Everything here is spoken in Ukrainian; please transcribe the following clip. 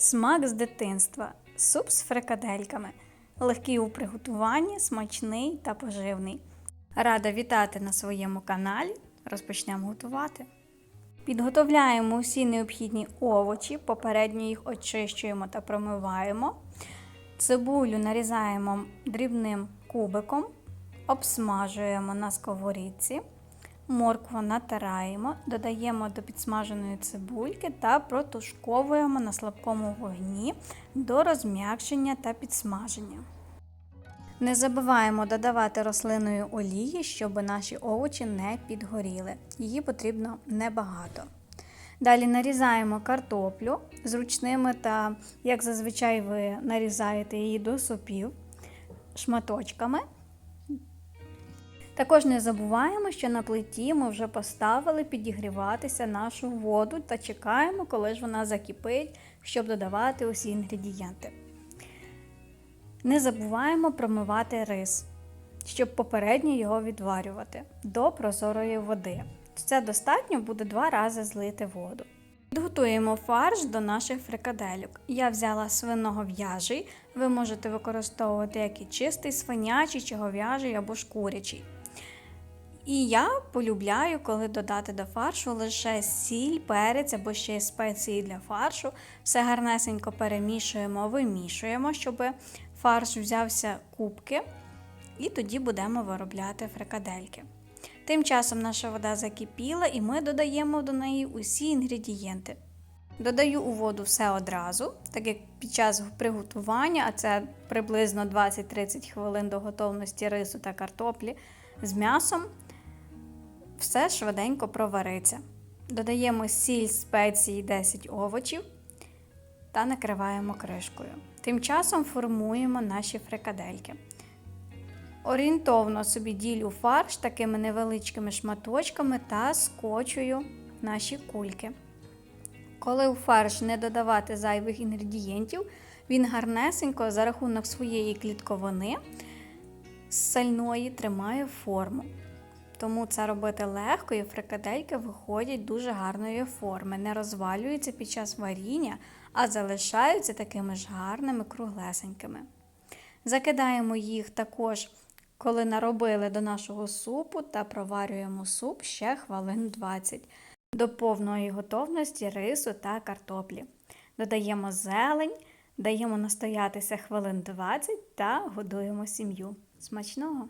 Смак з дитинства. Суп з фрикадельками. Легкий у приготуванні, смачний та поживний. Рада вітати на своєму каналі. Розпочнемо готувати. Підготовляємо усі необхідні овочі, попередньо їх очищуємо та промиваємо. Цибулю нарізаємо дрібним кубиком, обсмажуємо на сковорідці. Моркву натираємо, додаємо до підсмаженої цибульки та протушковуємо на слабкому вогні до розм'якшення та підсмаження. Не забуваємо додавати рослинної олії, щоб наші овочі не підгоріли. Її потрібно небагато. Далі нарізаємо картоплю зручними та, як зазвичай, ви нарізаєте її до супів шматочками. Також не забуваємо, що на плиті ми вже поставили підігріватися нашу воду та чекаємо, коли ж вона закипить, щоб додавати усі інгредієнти. Не забуваємо промивати рис, щоб попередньо його відварювати до прозорої води. Це достатньо буде два рази злити воду. Підготуємо фарш до наших фрикадельок. Я взяла свиного в'яжий, ви можете використовувати як і чистий свинячий, чи говяжий або ж курячий. І я полюбляю, коли додати до фаршу лише сіль, перець або ще спеції для фаршу. Все гарнесенько перемішуємо, вимішуємо, щоб фарш взявся кубки, і тоді будемо виробляти фрикадельки. Тим часом наша вода закипіла і ми додаємо до неї усі інгредієнти. Додаю у воду все одразу, так як під час приготування, а це приблизно 20-30 хвилин до готовності рису та картоплі з м'ясом, все швиденько провариться. Додаємо сіль, спеції 10 овочів та накриваємо кришкою. Тим часом формуємо наші фрикадельки. Орієнтовно собі ділю фарш такими невеличкими шматочками та скочую наші кульки. Коли у фарш не додавати зайвих інгредієнтів, він гарнесенько за рахунок своєї клітковини з сальної тримає форму. Тому це робити легко і фрикадельки виходять дуже гарної форми, не розвалюються під час варіння, а залишаються такими ж гарними круглесенькими. Закидаємо їх також, коли наробили до нашого супу, та проварюємо суп ще хвилин 20 до повної готовності рису та картоплі. Додаємо зелень, даємо настоятися хвилин 20 та годуємо сім'ю. Смачного!